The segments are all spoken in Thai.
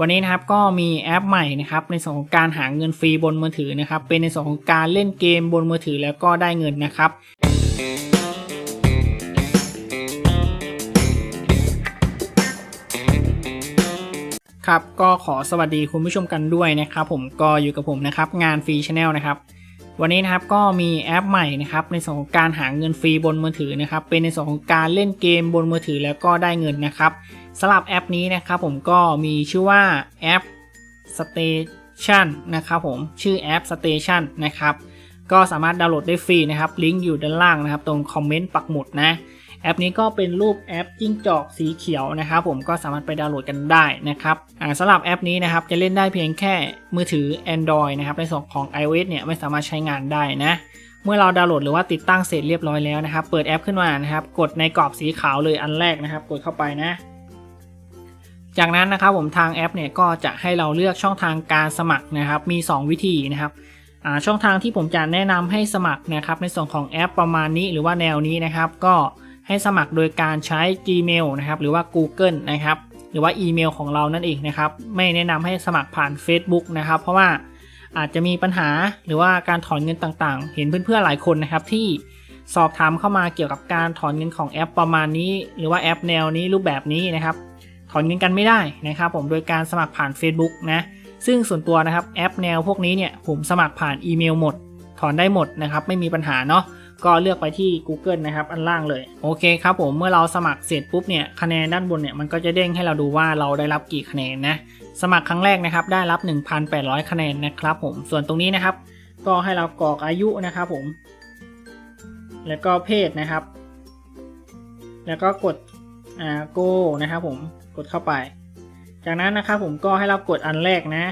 วันนี้นะครับก็มีแอปใหม่นะครับในส่วนของการหาเงินฟรีบนมือถือนะครับ เป็นในส่วนของการเล่นเกมบนมือถือแล้วก็ได้เงินนะครับครับก็ขอสวัสดีคุณผู้ชมกันด้วยนะครับ ผมก็อยู่กับผมนะครับงานฟรีชาแนลนะครับ วันนี้นะครับก็มีแอปใหม่นะครับในส่วนของการหาเงินฟรีบนมือถือนะครับเป็นในส่วนของการเล่นเกมบนมือถือแล้วก็ได้เงินนะครับสำหรับแอปนี้นะครับผมก็มีชื่อว่าแอป Station นะครับผมชื่อแอป Station นะครับก็สามารถดาวน์โหลดได้ฟรีนะครับลิงก์อยู่ด้านล่างนะครับ ตรงคอมเมนต์ปักหมุดนะ แอปนี้ก็เป็นรูปแอปจิ้งจอกสีเขียวนะครับผมก็สามารถไปดาวน์โหลดกันได้นะครับสำหรับแอปนี้นะครับจะเล่นได้เพียงแค่มือถือ Android นะครับในส่วนของ iOS เนี่ยไม่สามารถใช้งานได้นะเมื่อเราดาวน์โหลดหรือว่าติดตั้งเสร็จเรียบร้อยแล้วนะครับ เปิดแอปขึ้นมานะครับ กดในกรอบสีขาวเลยอันแรกนะครับ กดเข้าไปนะจากนั้นนะครับผมทางแอปเนี่ยก็จะให้เราเลือกช่องทางการสมัครนะครับ มี 2 วิธีนะครับช่องทางที่ผมจะแนะนำให้สมัครนะครับ ในส่วนของแอปประมาณนี้หรือว่าแนวนี้นะครับ ก็ ให้สมัครโดยการใช้ Gmail นะครับหรือว่า Google นะครับหรือว่าอีเมลของเรานั่นเองนะครับไม่แนะนำให้สมัครผ่าน Facebook นะครับเพราะว่าอาจจะมีปัญหาหรือว่าการถอนเงินต่างๆ เห็นเพื่อนๆหลายคนนะครับที่สอบถามเข้ามาเกี่ยวกับการถอนเงินของแอปประมาณนี้ หรือว่าแอปแนวนี้รูปแบบนี้นะครับ ถอนเงินกันไม่ได้นะครับ ผมโดยการสมัครผ่าน Facebook นะซึ่งส่วนตัวนะครับแอปแนวพวกนี้เนี่ยผมสมัครผ่านอีเมลหมด ถอนได้หมดนะครับ ไม่มีปัญหาเนาะ ก็เลือกไปที่ Google นะครับอันล่างเลยโอเคครับผมเมื่อเราสมัครเสร็จปุ๊บเนี่ยคะแนนด้านบนเนี่ยมันก็จะเด้งให้เราดูว่าเราได้รับกี่คะแนนนะสมัครครั้งแรกนะครับได้รับ 1,800 คะแนนนะครับผมส่วนตรงนี้นะครับ ก็ให้เรากรอกอายุนะครับผม แล้วก็เพศนะครับ แล้วก็กดอ่า go นะครับผมกดเข้าไป จากนั้นนะครับผมก็ให้เรากดอันแรกนะ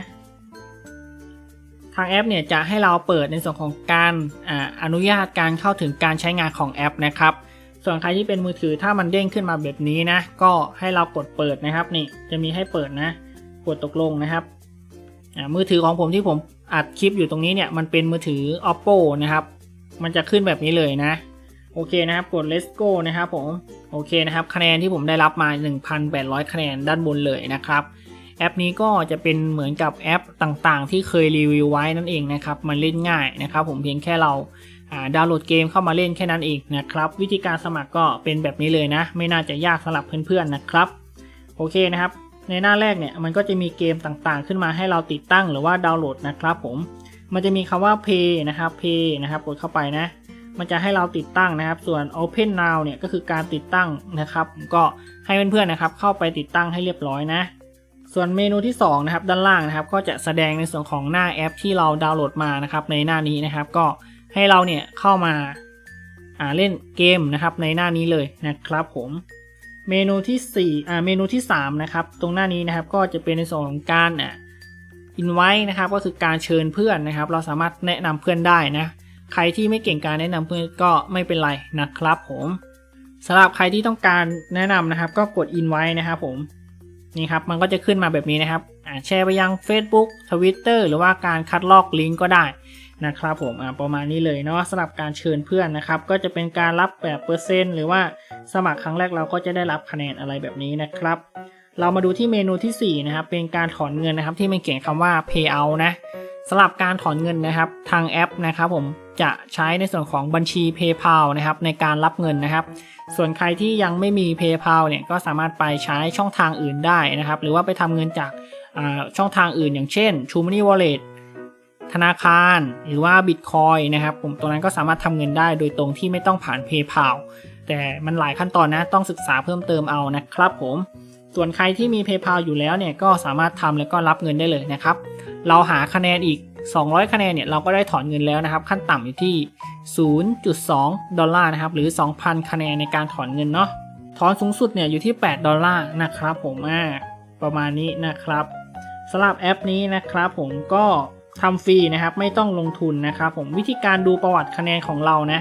ทางแอปเนี่ยจะให้เราเปิดในส่วนของการออนุญาตการเข้าถึงการใช้งานของแอปนะครับ ส่วนใครที่เป็นมือถือถ้ามันเด้งขึ้นมาแบบนี้นะ ก็ให้เรากดเปิดนะครับนี่จะมีให้เปิดนะ กดตกลงนะครับมือถือของผมที่ผมอัดคลิปอยู่ตรงนี้เนี่ยมันเป็นมือถือ oppo นะครับ มันจะขึ้นแบบนี้เลยนะ โอเคนะครับกด let's go นะครับผม โอเคนะครับ คะแนนที่ผมได้รับมา 1,800 คะแนนด้านบนเลยนะครับ แอปนี้ก็จะเป็นเหมือนกับแอปต่างๆ ที่เคยรีวิวไว้นั่นเองนะครับ มันเล่นง่ายนะครับ ผมเพียงแค่เราดาวน์โหลดเกมเข้ามาเล่นแค่นั้นเองนะครับ วิธีการสมัครก็เป็นแบบนี้เลยนะ ไม่น่าจะยากสำหรับเพื่อนๆนะครับ โอเคนะครับ ในหน้าแรกเนี่ยมันก็จะมีเกมต่างๆ ขึ้นมาให้เราติดตั้งหรือว่าดาวน์โหลดนะครับผมมันจะมีคำว่า Pay นะครับ Pay นะครับกดเข้าไปนะ มันจะให้เราติดตั้งนะครับ ส่วน Open Now เนี่ยก็คือการติดตั้งนะครับ ก็ให้เพื่อนๆนะครับเข้าไปติดตั้งให้เรียบร้อยนะ ส่วนเมนูที่2นะครับด้านล่างนะครับก็จะแสดงในส่วนของหน้าแอปที่เราดาวน์โหลดมานะครับในหน้านี้นะครับ ก็ให้เราเนี่ยเข้ามาาเล่นเกมนะครับในหน้านี้เลยนะครับผมเมนูที่4อ่าเมนูที่3นะครับตรงหน้านี้นะครับก็จะเป็นในส่วนของการอ่าอินไว้นะครับก็คือการเชิญเพื่อนนะครับ เราสามารถแนะนำเพื่อนได้นะใครที่ไม่เก่งการแนะนำเพื่อนก็ไม่เป็นไรนะครับผมสำหรับใครที่ต้องการแนะนำนะครับ ก็กดอินไว้นะครับผม นี่ครับมันก็จะขึ้นมาแบบนี้นะครับอ่าแชร์ไปยัง Facebook Twitter หรือว่าการคัดลอกลิงก์ก็ได้นะครับผมอ่าประมาณนี้เลยเนาะสำหรับการเชิญเพื่อนนะครับ ก็จะเป็นการรับแบบเปอร์เซ็นต์หรือว่าสมัครครั้งแรกเราก็จะได้รับคะแนนอะไรแบบนี้นะครับ เรามาดูที่เมนูทีสี่4นะครับเป็นการถอนเงินนะครับที่มันเขียนคำว่า payout นะ สำหรับการถอนเงินนะครับทางแอปนะครับผมจะใช้ในส่วนของบัญชี PayPal นะครับในการรับเงินนะครับ ส่วนใครที่ยังไม่มี PayPal เนี่ยก็สามารถไปใช้ช่องทางอื่นได้นะครับ หรือว่าไปทำเงินจากอ่าช่องทางอื่น อย่างเช่น True Money Wallet ธนาคาร หรือว่า Bitcoin นะครับผมตรงนั้นก็สามารถทำเงินได้โดยตรงที่ไม่ต้องผ่าน PayPal แต่มันหลายขั้นตอนนะต้องศึกษาเพิ่มเติมเอานะครับผม ส่วนใครที่มี PayPal อยู่แล้วเนี่ยก็สามารถทำแล้วก็รับเงินได้เลยนะครับ เราหาคะแนนอีก 200 คะแนนเนี่ยเราก็ได้ถอนเงินแล้วนะครับ ขั้นต่ำอยู่ที่ 0.2 ดอลลาร์นะครับหรือ 2,000 คะแนนในการถอนเงินเนาะถอนสูงสุดเนี่ยอยู่ที่ 8 ดอลลาร์นะครับผมอ่าประมาณนี้นะครับสำหรับแอปนี้นะครับผมก็ทำฟรีนะครับไม่ต้องลงทุนนะครับผมวิธีการดูประวัติคะแนนของเรานะ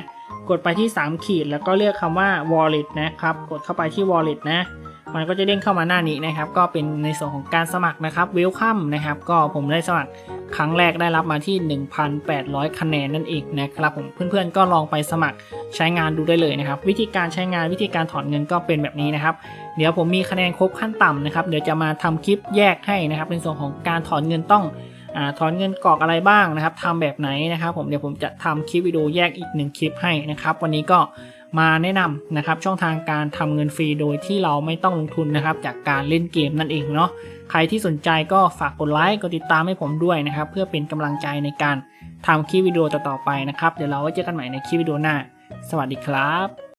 กดไปที่ 3 ขีดแล้วก็เลือกคำว่า wallet นะครับ กดเข้าไปที่ wallet นะ มันก็จะเด้งเข้ามาหน้านี้นะครับ ก็เป็นในส่วนของการสมัครนะครับเวลคัมนะครับ ก็ผมได้สมัครครั้งแรกได้รับมาที่ 1,800 คะแนนนั่นเองนะครับผมเพื่อนๆก็ลองไปสมัครใช้งานดูได้เลยนะครับ วิธีการใช้งานวิธีการถอนเงินก็เป็นแบบนี้นะครับ เดี๋ยวผมมีคะแนนครบขั้นต่ำนะครับเดี๋ยวจะมาทำคลิปแยกให้นะครับในส่วนของการถอนเงินต้องอถอนเงินกรอกอะไรบ้างนะครับทำแบบไหนนะครับ ผมเดี๋ยวผมจะทำคลิปวิดีโอแยกอีกหนึ่งคลิปให้นะครับ วันนี้ก็ มาแนะนำนะครับช่องทางการทำเงินฟรีโดยที่เราไม่ต้องลงทุนนะครับจากการเล่นเกมนั่นเองเนาะใครที่สนใจก็ฝากกดไลค์กดติดตามให้ผมด้วยนะครับเพื่อเป็นกำลังใจในการทำคลิปวิดีโอต่อๆไปนะครับเดี๋ยวเราไว้เจอกันใหม่ในคลิปวิดีโอหน้า สวัสดีครับ